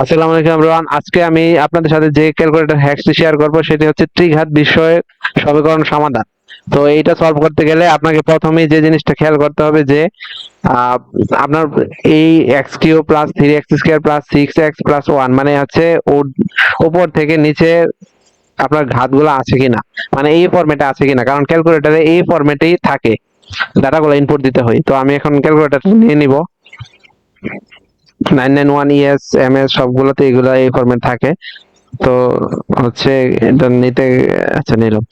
আসসালামু আলাইকুম, এভরিওয়ান। আজকে আমি আপনাদের সাথে যে ক্যালকুলেটর শেয়ার করব, সেটি হচ্ছে ত্রিঘাত বিষয়ে সমীকরণ সমাধান। তো এইটা সলভ করতে গেলে আপনাকে যে জিনিসটা খেয়াল করতে হবে যে আপনার এই x cube plus three x square plus six x plus one মানে হচ্ছে উপর থেকে নিচে আপনার ঘাতগুলো আছে কিনা মানে এই ফরম্যাটে আছে কিনা, কারণ ক্যালকুলেটরে এই ফরম্যাটেই থাকে। ডাটাগুলো ইনপুট দিতে হয়। তো আমি এখন ক্যালকুলেটর নিয়ে নিব। নাইন নাইন ওয়ান সবগুলোতে এগুলো এই ফরম্যাট থাকে। তো হচ্ছে এটা নিতে আচ্ছা নিলাম।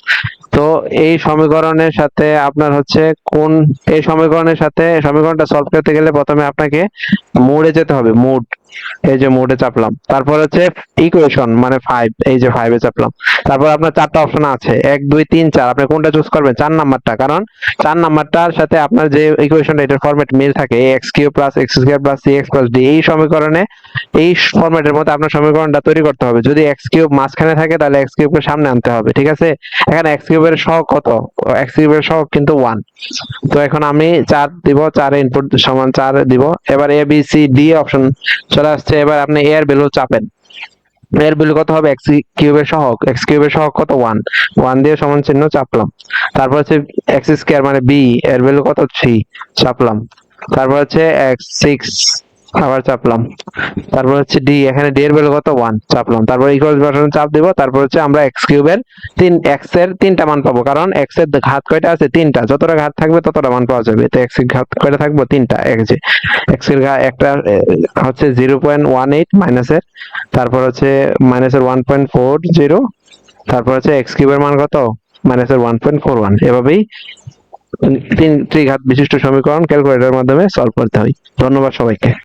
তো এই সমীকরণের সাথে আপনার হচ্ছে কোন, এই সমীকরণের সাথে সমীকরণটা সলভ করতে গেলে প্রথমে আপনাকে মোডে যেতে হবে মোড এই যে মোডে চাপলাম। তারপর হচ্ছে ইকুয়েশন মানে ফাইভ এই যে ফাইভে চাপলাম। তারপর আপনার চারটা অপশন আছে। এক, দুই, তিন, চার। আপনি কোনটা চুজ করবেন? চার নাম্বারটা। কারণ চার নাম্বারটার সাথে আপনার যে ইকুয়েশন এটার ফরম্যাট মিল থাকে। X cube plus x square plus C x plus D এই সমীকরণে এই ফরম্যাটের মধ্যে আপনার সমীকরণটা তৈরি করতে হবে। যদি এক্স কিউব মাঝখানে থাকে, তাহলে এক্স কিউবকে সামনে আনতে হবে। ঠিক আছে? এখানে এক্স কিউবের সহগ কত? এক্স কিউবের সহগ কিন্তু ওয়ান তো এখন আমি চার দিব, চারে ইনপুট সমান চার দিব। এবার A B C D option চলে আসছে, এবার আপনি এর ভ্যালু চাপেন। এর ভ্যালু কত হবে? এক্স কিউবের সহগ এক্স কিউবের সহগ কত? ওয়ান ওয়ান দিয়ে সমান চিহ্ন চাপলাম। তারপর হচ্ছে এক্স স্কোয়ার মানে বি এর ভ্যালু কত? থ্রি চাপলাম। তারপর হচ্ছে এক্স সিক্স আবার চাপলাম। তারপর হচ্ছে ডি এখানে ডি এর ভ্যালু কত? ওয়ান চাপলাম। তারপর ইকুয়াল বাটন চাপ দিব, তারপর হচ্ছে আমরা এক্স কিউবের তিন এক্সের তিনটা মান পাবো। কারণ এক্সের ঘাত কয়টা আছে? তিনটা। যতটা ঘাত থাকবে ততটা মান পাওয়া যাবে। তো এক্সের ঘাত কয়টা থাকবে? তিনটা। এক্স এ এক্সের ঘাত একটা হচ্ছে জিরো পয়েন্ট ওয়ান এইট মাইনাসের তারপর হচ্ছে মাইনাসের ওয়ান পয়েন্ট ফোর জিরো তারপর হচ্ছে এক্স কিউবের মান কত? মাইনাসের ওয়ান পয়েন্ট ফোর ওয়ান এভাবেই তিন ত্রিঘাত বিশিষ্ট সমীকরণ ক্যালকুলেটরের মাধ্যমে সলভ করতে হয়। ধন্যবাদ সবাইকে।